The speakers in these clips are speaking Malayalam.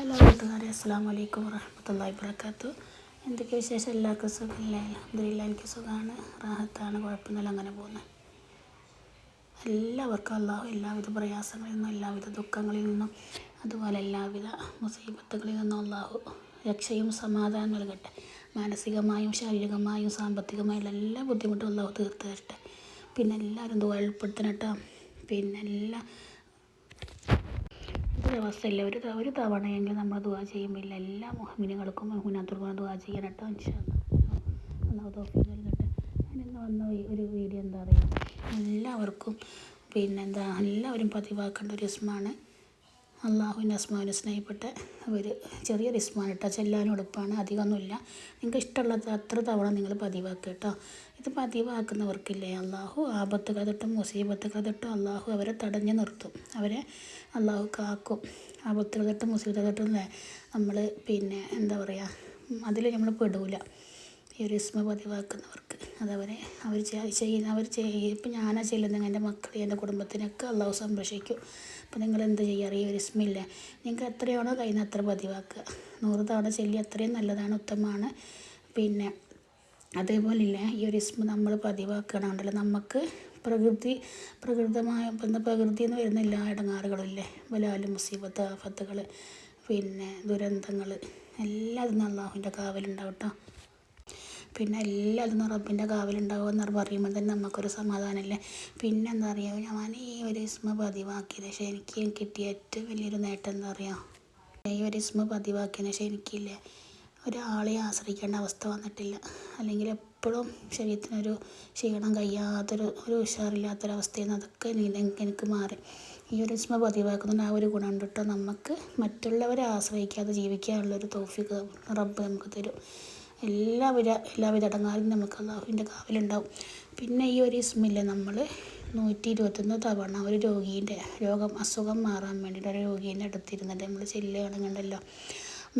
ഹലോ കൂട്ടുകാരെ അസ്സാം വലൈക്കും വറഹമത്തല്ലാ വാബർക്കാത്തു എന്തൊക്കെ വിശേഷം? എല്ലാവർക്കും സുഖമില്ലേ? അലഹമില്ല എനിക്ക് സുഖമാണ്. റാഹത്താണ് കുഴപ്പമൊന്നുമില്ല അങ്ങനെ പോകുന്നത് എല്ലാവർക്കും അള്ളാഹു എല്ലാവിധ പ്രയാസങ്ങളിൽ നിന്നും എല്ലാവിധ ദുഃഖങ്ങളിൽ നിന്നും അതുപോലെ എല്ലാവിധ മുസീബത്തുകളിൽ നിന്നും അള്ളാഹു രക്ഷയും സമാധാനം നൽകട്ടെ. മാനസികമായും ശാരീരികമായും സാമ്പത്തികമായും എല്ലാ ബുദ്ധിമുട്ടും അള്ളാഹു തീർത്ത് തരട്ടെ പിന്നെ എല്ലാവരും ദുഃഖപ്പെടുത്തണം പിന്നെ എല്ലാ ഒരവസ്ഥയില്ല ഒരു ഒരു തവണയെങ്കിലും നമ്മൾ ദുവാ ചെയ്യുമ്പോൾ എല്ലാ മുഹമ്മിനുകൾക്കും മുഹമ്മിനാത്തുകൾക്കും ദുവാ ചെയ്യണം കേട്ടോ അള്ളാഹു വന്ന ഒരു വീഡിയോ എന്താ പറയുക എല്ലാവർക്കും പിന്നെന്താ എല്ലാവരും പതിവാക്കേണ്ട ഒരു ഇസ്മാണ് അള്ളാഹുവിന്റെ അസ്മാവിനെ സ്നേഹപ്പെട്ട ഒരു ചെറിയൊരു ഇസ്മാണ് കേട്ടോ ചെല്ലാനും എളുപ്പമാണ് അധികമൊന്നുമില്ല. നിങ്ങൾക്ക് ഇഷ്ടമുള്ളത് അത്ര തവണ നിങ്ങൾ പതിവാക്കുക കേട്ടോ ഇത് പതിവാക്കുന്നവർക്കില്ലേ? അള്ളാഹു ആപത്തുകൾ തൊട്ടും മുസീബത്തുകൾ തൊട്ടും അള്ളാഹു അവരെ തടഞ്ഞു നിർത്തും. അവരെ അള്ളാഹു കാക്കും. ആപത്തുകൾ തൊട്ടും മുസീബത്തുകൾ തൊട്ടും നമ്മൾ പിന്നെ എന്താ പറയുക അതിൽ നമ്മൾ പെടൂല. ഈ ഒരു ഇസ്മ പതിവാക്കുന്നവർക്ക് അതവരെ അവർ ചെയ്യ- ചെയ്യുന്ന അവർ ചെയ്യ ഇപ്പം ഞാനാ ചെല്ലുന്നെങ്കിൽ എന്റെ മക്കളെ എന്റെ കുടുംബത്തിനൊക്കെ അള്ളാഹു സംരക്ഷിക്കും. അപ്പം നിങ്ങൾ എന്ത് ചെയ്യാറ് ഈ ഒരു ഇസ്മില്ല നിങ്ങൾക്ക് എത്രയാണോ കഴിയുന്ന അത്ര പതിവാക്കുക. നൂറ് തവണ ചെല്ലി അത്രയും നല്ലതാണ് ഉത്തമമാണ്. പിന്നെ അതേപോലെ ഇല്ല ഈ ഒരു ഇസ്മ നമ്മൾ പതിവാക്കണമുണ്ടല്ലോ നമുക്ക് പ്രകൃതി പ്രകൃതമായ എന്താ പ്രകൃതിയിൽ നിന്ന് വരുന്ന എല്ലാ ഇടങ്ങാറുകളും ഇല്ലേ? ബലാൽ മുസീബത്ത് ആഫത്തുകൾ പിന്നെ ദുരന്തങ്ങൾ എല്ലാതും അള്ളാഹുവിന്റെ കാവലുണ്ടാവും കേട്ടോ. പിന്നെ എല്ലാതും റബ്ബിന്റെ കാവലുണ്ടാവുമെന്ന് പറയുമ്പോൾ തന്നെ നമുക്കൊരു സമാധാനമല്ലേ? പിന്നെ എന്താ പറയുക ഞാൻ ഈ ഒരു ഇസ്മ പതിവാക്കിയത് പക്ഷേ എനിക്ക് കിട്ടിയ ഏറ്റവും വലിയൊരു നേട്ടം എന്താ പറയുക ഈ ഒരു ഇസ്മ പതിവാക്കിയതിന് പക്ഷേ എനിക്കില്ലേ. ഒരാളെ ആശ്രയിക്കേണ്ട അവസ്ഥ വന്നിട്ടില്ല. അല്ലെങ്കിൽ എപ്പോഴും ശരീരത്തിനൊരു ക്ഷീണം കഴിയാത്തൊരു ഒരു ഉഷാറില്ലാത്തൊരവസ്ഥയിൽ നിന്ന് അതൊക്കെ എനിക്ക് മാറി. ഈ ഒരു ഇസ്മ പതിവാക്കുന്നതിന് ആ ഒരു ഗുണം കേട്ടോ നമുക്ക് മറ്റുള്ളവരെ ആശ്രയിക്കാതെ ജീവിക്കാനുള്ളൊരു തോഫിക്ക് റബ്ബ് നമുക്ക് തരും. എല്ലാവിധ എല്ലാവിധ ഇടങ്ങാലും നമുക്ക് അള്ളാഹുവിന്റെ കാവലുണ്ടാവും. പിന്നെ ഈ ഒരു ഇസ്മില്ല നമ്മൾ നൂറ്റി ഇരുപത്തൊന്ന് തവണ ഒരു രോഗീന്റെ രോഗം അസുഖം മാറാൻ വേണ്ടിയിട്ട് ഒരു രോഗീന്റെ അടുത്തിരുന്നിട്ട് നമ്മൾ ചെല്ലുകയാണെന്നുണ്ടല്ലോ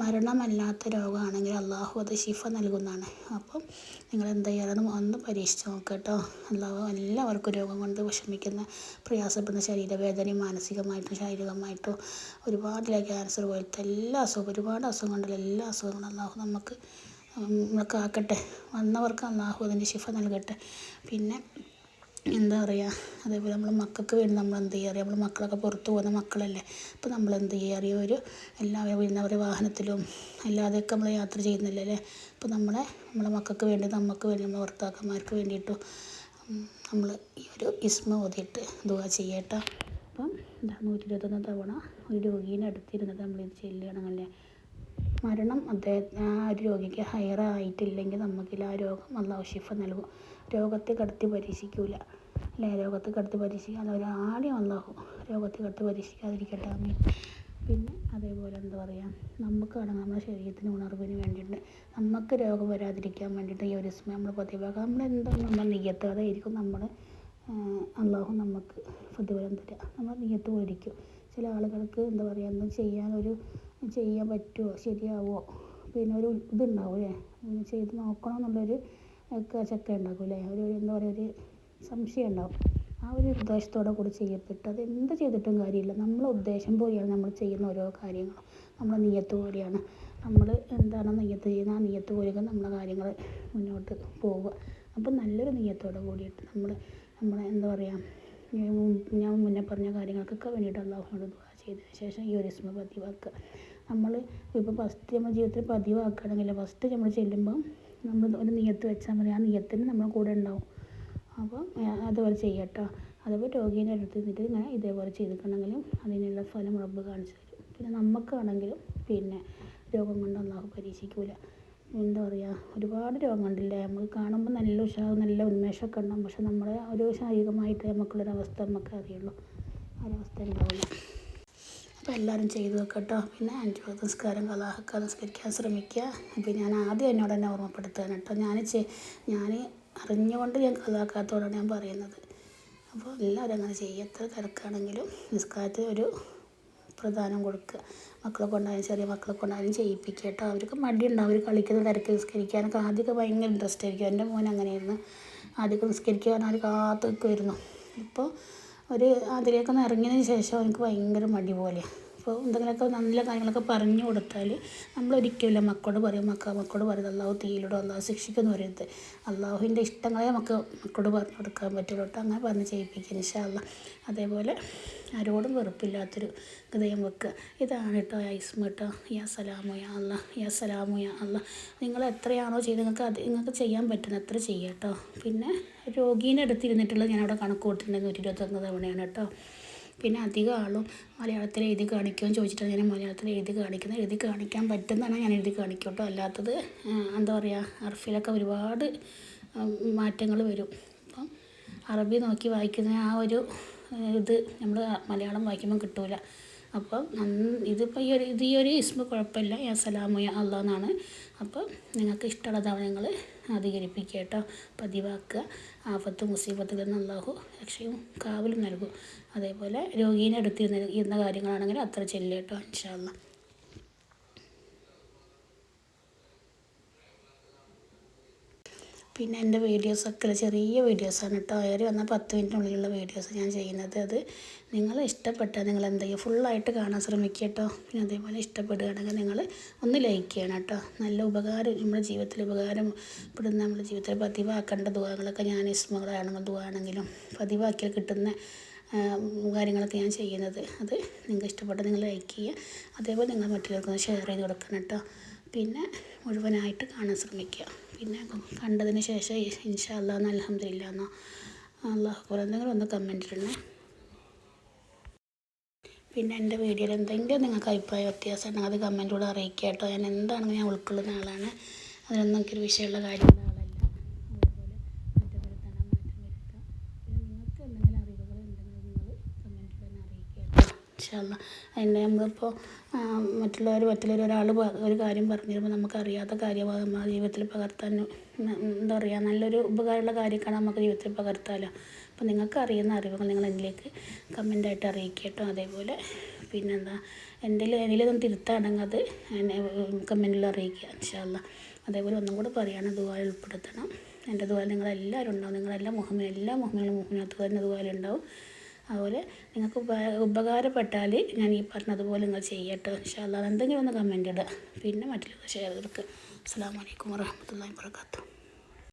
മരണമല്ലാത്ത രോഗമാണെങ്കിൽ അള്ളാഹു അത് ശിഫ നൽകുന്നതാണ്. അപ്പം നിങ്ങൾ എന്ത് ഒന്ന് പരീക്ഷിച്ച് നോക്കുക കേട്ടോ അള്ളാഹു എല്ലാവർക്കും രോഗം കൊണ്ട് വിഷമിക്കുന്ന പ്രയാസപ്പെടുന്ന ശരീരവേദനയും മാനസികമായിട്ടും ശാരീരികമായിട്ടും ഒരുപാട് ക്യാൻസർ പോലത്തെ എല്ലാ അസുഖവും ഒരുപാട് അസുഖം കൊണ്ടുള്ള എല്ലാ അസുഖങ്ങളും അള്ളാഹു നമുക്ക് നമുക്ക് ആക്കട്ടെ. വന്നവർക്ക് അള്ളാഹു അതിന്റെ ശിഫ നൽകട്ടെ. പിന്നെ എന്താ പറയുക അതേപോലെ നമ്മൾ മക്കൾക്ക് വേണ്ടി നമ്മൾ എന്ത് ചെയ്യുക അറിയാം? നമ്മൾ മക്കളൊക്കെ പുറത്ത് പോകുന്ന മക്കളല്ലേ? അപ്പോൾ നമ്മൾ എന്ത് ചെയ്യുക അറിയാം? ഒരു എല്ലാവരും വരുന്നവരെ വാഹനത്തിലും അല്ലാതെയൊക്കെ നമ്മൾ യാത്ര ചെയ്യുന്നില്ല അല്ലേ? അപ്പോൾ നമ്മളെ നമ്മളെ മക്കൾക്ക് വേണ്ടി നമുക്ക് വേണ്ടി നമ്മളെ ഭർത്താക്കന്മാർക്ക് വേണ്ടിയിട്ടും നമ്മൾ ഈ ഒരു ഇസ്മ ഓതിയിട്ട് ദുവാ ചെയ്യട്ടോ. അപ്പം നൂറ്റി ഇരുപത്തൊന്ന് തവണ ഒരു രോഗീന്റെ അടുത്തിരുന്നിട്ട് നമ്മളിത് ചെല്ലുകയാണെങ്കിലേ മരണം അദ്ദേഹത്തിന് ആ ഒരു രോഗിക്ക് ഹയർ ആയിട്ടില്ലെങ്കിൽ നമുക്കില്ല ആ രോഗം അള്ളാഹു ശിഫ നൽകും. രോഗത്തെ കടത്തി പരീക്ഷിക്കൂല. അല്ലേ? രോഗത്തെ കടത്തി പരീക്ഷിക്കാതെ ഒരാളെയും അള്ളാഹു രോഗത്തെ കടത്തി പരീക്ഷിക്കാതിരിക്കട്ടെ. അമ്മ പിന്നെ അതേപോലെ എന്താ പറയുക നമുക്കാണെങ്കിൽ നമ്മുടെ ശരീരത്തിന് ഉണർവിന് വേണ്ടിയിട്ട് നമുക്ക് രോഗം വരാതിരിക്കാൻ വേണ്ടിയിട്ട് ഈ ഒരു സമയം നമ്മൾ പ്രതിഭാഗം നമ്മൾ എന്താണ് നമ്മൾ നെയ്യത്ത് ഇരിക്കും നമ്മൾ അള്ളാഹു നമുക്ക് പ്രതിഫലം തരിക. നമ്മൾ നിയത്ത് പോയിരിക്കും. ചില ആളുകൾക്ക് എന്താ പറയുക ഒന്നും ചെയ്യാനൊരു ചെയ്യാൻ പറ്റുമോ ശരിയാവുമോ പിന്നെ ഒരു ഇതുണ്ടാവില്ലേ ഒന്ന് ചെയ്ത് നോക്കണം എന്നുള്ളൊരു ഒക്കെ ചക്ക ഉണ്ടാക്കില്ലേ ഒരു എന്താ പറയുക ഒരു സംശയം ഉണ്ടാവും ആ ഒരു ഉദ്ദേശത്തോടെ കൂടി ചെയ്യപ്പെട്ട് അത് എന്ത് ചെയ്തിട്ടും കാര്യമില്ല. നമ്മളെ ഉദ്ദേശം പോലെയാണ് നമ്മൾ ചെയ്യുന്ന ഓരോ കാര്യങ്ങളും. നമ്മളെ നീയത്ത് പോലെയാണ്. നമ്മൾ എന്താണ് നീയത്ത് ചെയ്യുന്നത്? ആ നീയത്ത് പോലെയൊക്കെ നമ്മളെ കാര്യങ്ങൾ മുന്നോട്ട് പോവുക. അപ്പം നല്ലൊരു നീയത്തോടെ കൂടിയിട്ട് നമ്മൾ നമ്മളെ എന്താ പറയുക ഞാൻ മുന്നേ പറഞ്ഞ കാര്യങ്ങൾക്കൊക്കെ വേണ്ടിയിട്ട് അള്ളാഹുനോട് ദുആ ചെയ്തതിന് ശേഷം ഈ ഒരു ഇസ്മ പതിവാക്കുക നമ്മൾ ഇപ്പോൾ ഫസ്റ്റ് നമ്മുടെ ജീവിതത്തിൽ പതിവാക്കുകയാണെങ്കിൽ ഫസ്റ്റ് നമ്മൾ ചെല്ലുമ്പം നമ്മൾ ഒരു നിയത്ത് വെച്ചാൽ മതി. ആ നിയത്തിന് നമ്മൾ കൂടെ ഉണ്ടാവും. അപ്പം അതുപോലെ ചെയ്യട്ടോ. അതുപോലെ രോഗീന്റെ അടുത്ത് നിന്നിട്ട് ഇങ്ങനെ ഇതേപോലെ ചെയ്തിട്ടുണ്ടെങ്കിലും അതിനുള്ള ഫലം റബ്ബ് കാണിച്ചു തരും. പിന്നെ നമുക്കാണെങ്കിലും പിന്നെ രോഗം കൊണ്ട് അള്ളാഹു പരീക്ഷിക്കൂല. എന്താ പറയുക ഒരുപാട് രോഗങ്ങളുണ്ടല്ലേ നമുക്ക് കാണുമ്പോൾ നല്ല ഉഷാറ് നല്ല ഉന്മേഷമൊക്കെ ഉണ്ടാകും പക്ഷെ നമ്മുടെ ഒരു ശാരീരികമായിട്ട് നമുക്കുള്ളൊരവസ്ഥ നമുക്ക് അറിയുള്ളൂ ഒരവസ്ഥ ഉണ്ടാവില്ല. അപ്പോൾ എല്ലാവരും ചെയ്തു നോക്കട്ടോ പിന്നെ അഞ്ച് വക്ത് നിസ്കാരം കലാഹക്ക നിസ്കരിക്കാൻ ശ്രമിക്കുക. അപ്പോൾ ഞാൻ ആദ്യം എന്നോട് തന്നെ ഓർമ്മപ്പെടുത്തുകയാണ് കേട്ടോ ഞാൻ ഞാൻ അറിഞ്ഞുകൊണ്ട് ഞാൻ കലാഹക്കാത്തോടാണ് ഞാൻ പറയുന്നത്. അപ്പോൾ എല്ലാവരും അങ്ങനെ ചെയ്യുക. എത്ര തിരക്കാണെങ്കിലും നിസ്കാരത്തിൽ ഒരു പ്രധാനം കൊടുക്കുക. മക്കളെ കൊണ്ടായാലും ചെറിയ മക്കളെ കൊണ്ടായാലും ചെയ്യിപ്പിക്കുക കേട്ടോ അവർക്ക് മടിയുണ്ടാവും അവർ കളിക്കുന്ന തിരക്ക് നിസ്കരിക്കാനൊക്കെ ആദ്യമൊക്കെ ഭയങ്കര ഇൻട്രസ്റ്റ് ആയിരിക്കും. എന്റെ മോൻ അങ്ങനെയായിരുന്നു. ആദ്യമൊക്കെ നിസ്കരിക്കുക പറഞ്ഞാൽ കാത്തു നിൽക്കുമായിരുന്നു ഇപ്പോൾ ഒരു അതിലേക്കൊന്ന് ഇറങ്ങിയതിന് ശേഷം എനിക്ക് ഭയങ്കര മടി പോലെ അപ്പോൾ എന്തെങ്കിലുമൊക്കെ നല്ല കാര്യങ്ങളൊക്കെ പറഞ്ഞു കൊടുത്താൽ നമ്മൾ ഒരിക്കലും മക്കളോട് പറയും മക്ക മക്കളോട് പറയുന്നത് അള്ളാഹു തീയിലൂടെ അള്ളാഹു ശിക്ഷിക്കുന്നു പറയരുത്. അള്ളാഹുവിന്റെ ഇഷ്ടങ്ങളെ നമുക്ക് മക്കളോട് പറഞ്ഞു കൊടുക്കാൻ പറ്റുള്ളൂ അങ്ങനെ പറഞ്ഞ് ചെയ്യിപ്പിക്കുക ഇൻഷാല്ല അതേപോലെ ആരോടും വെറുപ്പില്ലാത്തൊരു ഹൃദയം വെക്കുക. ഇതാണ് കേട്ടോ ഐസ്മ കേട്ടോ. യാ സലാമു യാ അല്ല യാ സലാമു യാ അല്ല നിങ്ങൾ എത്രയാണോ ചെയ്ത് നിങ്ങൾക്ക് അത് നിങ്ങൾക്ക് ചെയ്യാൻ പറ്റുന്ന അത്ര ചെയ്യുക കേട്ടോ. പിന്നെ രോഗീനെ അടുത്തിരുന്നിട്ടുള്ളത് ഞാൻ അവിടെ കണക്ക് കൊടുത്തിട്ടുണ്ടെങ്കിൽ നൂറ്റി ഇരുപത്തൊന്ന് തവണയാണ് കേട്ടോ. പിന്നെ അധികം ആളും മലയാളത്തിൽ എഴുതി കാണിക്കുമെന്ന് ചോദിച്ചിട്ടാണ് ഞാൻ മലയാളത്തിൽ എഴുതി കാണിക്കുന്നത്. എഴുതി കാണിക്കാൻ പറ്റുന്നതാണ് ഞാൻ എഴുതി കാണിക്കും കേട്ടോ അല്ലാത്തത് എന്താ പറയുക അർഫിലൊക്കെ ഒരുപാട് മാറ്റങ്ങൾ വരും. അപ്പം അറബി നോക്കി വായിക്കുന്ന ആ ഒരു ഇത് നമ്മൾ മലയാളം വായിക്കുമ്പോൾ കിട്ടൂല. അപ്പം ഇതിപ്പോൾ ഈ ഒരു ഇത് ഈ ഒരു ഇസ്മ കുഴപ്പമില്ല. യാ സലാമു യാ അള്ളാന്നാണ് അപ്പം നിങ്ങൾക്ക് ഇഷ്ടമുള്ളതാണ് നിങ്ങൾ അധികരിപ്പിക്കുക കേട്ടോ പതിവാക്കുക. ആപത്തും മുസീബത്തിൽ നിന്ന് അള്ളാഹു രക്ഷയും കാവലും നൽകും. അതേപോലെ രോഗീനെ അടുത്തിരുന്ന ഇരുന്ന കാര്യങ്ങളാണെങ്കിൽ അത്ര ചെല്ലുക കേട്ടോ ഇൻഷാല്ല പിന്നെ എന്റെ വീഡിയോസൊക്കെ ചെറിയ വീഡിയോസാണ് കേട്ടോ. ഏറെ വന്നാൽ പത്ത് മിനിറ്റിനുള്ളിലുള്ള വീഡിയോസ് ഞാൻ ചെയ്യുന്നത്. അത് നിങ്ങൾ ഇഷ്ടപ്പെട്ടാൽ നിങ്ങൾ എന്തെങ്കിലും ഫുള്ളായിട്ട് കാണാൻ ശ്രമിക്കുക കേട്ടോ. പിന്നെ അതേപോലെ ഇഷ്ടപ്പെടുകയാണെങ്കിൽ നിങ്ങൾ ഒന്ന് ലൈക്ക് ചെയ്യണം കേട്ടോ. നല്ല ഉപകാരം നമ്മുടെ ജീവിതത്തിൽ ഉപകാരം ഇപ്പെടുന്ന നമ്മുടെ ജീവിതത്തിൽ പതിവാക്കേണ്ട ദുഃഖങ്ങളൊക്കെ ഞാൻ ഇസ്മകളാണെങ്കിലും ദുഃഖമാണെങ്കിലും പതിവാക്കിയാൽ കിട്ടുന്ന കാര്യങ്ങളൊക്കെ ഞാൻ ചെയ്യുന്നത്. അത് നിങ്ങൾക്ക് ഇഷ്ടപ്പെട്ട നിങ്ങൾ ലൈക്ക് ചെയ്യുക. അതേപോലെ നിങ്ങൾ മറ്റുള്ളവർക്ക് ഷെയർ ചെയ്ത് കൊടുക്കണം കേട്ടോ. പിന്നെ മുഴുവനായിട്ട് കാണാൻ ശ്രമിക്കുക. പിന്നെ കണ്ടതിന് ശേഷം ഇൻഷാ അല്ലാന്ന് അലഹമില്ല എന്നോ അള്ളാഹു എന്തെങ്കിലും ഒന്ന് കമന്റ് ഇടണേ. പിന്നെ എന്റെ വീഡിയോയിൽ എന്തെങ്കിലും നിങ്ങൾക്ക് അഭിപ്രായ വ്യത്യാസം ഉണ്ടെങ്കിൽ അത് കമന്റിലൂടെ അറിയിക്കുക കേട്ടോ. ഞാൻ എന്താണെന്ന് ഞാൻ ഉൾക്കൊള്ളുന്ന ആളാണ്. അതിനൊന്നും എനിക്കൊരു വിഷയമുള്ള കാര്യമുള്ള ആളല്ല അതേപോലെ മാറ്റം വരുത്തണം മാറ്റം വരുത്തുക പിന്നെ നിങ്ങൾക്ക് എന്തെങ്കിലും അറിവുകൾ ഉണ്ടെങ്കിൽ നിങ്ങൾ കമന്റിൽ തന്നെ അറിയിക്കുക കേട്ടോ ഇൻഷാല്ല അതിന്റെ നമ്മളിപ്പോൾ മറ്റുള്ളവർ മറ്റുള്ളവർ ഒരാൾ ഒരു കാര്യം പറഞ്ഞു തരുമ്പോൾ നമുക്കറിയാത്ത കാര്യം നമ്മളെ ജീവിതത്തിൽ പകർത്താൻ എന്താ പറയുക നല്ലൊരു ഉപകാരമുള്ള കാര്യമൊക്കെയാണ് നമുക്ക് ജീവിതത്തിൽ പകർത്താമല്ലോ അപ്പോൾ നിങ്ങൾക്ക് അറിയുന്ന അറിവുകൾ നിങ്ങൾ എന്നിലേക്ക് കമന്റായിട്ട് അറിയിക്കുക കേട്ടോ അതേപോലെ പിന്നെന്താ എന്തെങ്കിലും എന്തെങ്കിലും തിരുത്താണെങ്കിൽ അത് എന്നെ കമന്റിൽ അറിയിക്കുക ഇൻഷാല്ല അതേപോലെ ഒന്നും കൂടെ പറയുകയാണ് ദുബായിൽ ഉൾപ്പെടുത്തണം. എന്റെ ദുബായിൽ നിങ്ങളെല്ലാവരും ഉണ്ടാവും. നിങ്ങളെല്ലാം മുഹമ്മദ് എല്ലാ മുഹമ്മിനും മുഹമ്മിനകത്ത് തന്നെ ദുബായിൽ ഉണ്ടാവും. അതുപോലെ നിങ്ങൾക്ക് ഉപ ഉപകാരപ്പെട്ടാൽ ഞാൻ ഈ പറഞ്ഞതുപോലെ നിങ്ങൾ ചെയ്യട്ടോ. അല്ലാഹ്. എന്തെങ്കിലും ഒന്ന് കമന്റ് ഇടുക പിന്നെ മറ്റുള്ളവർ ഷെയർ ചെയ്തെടുക്കുക അസ്സാം വലൈക്കും വാഹമത്തല്ലാ വാബർക്കാത്തു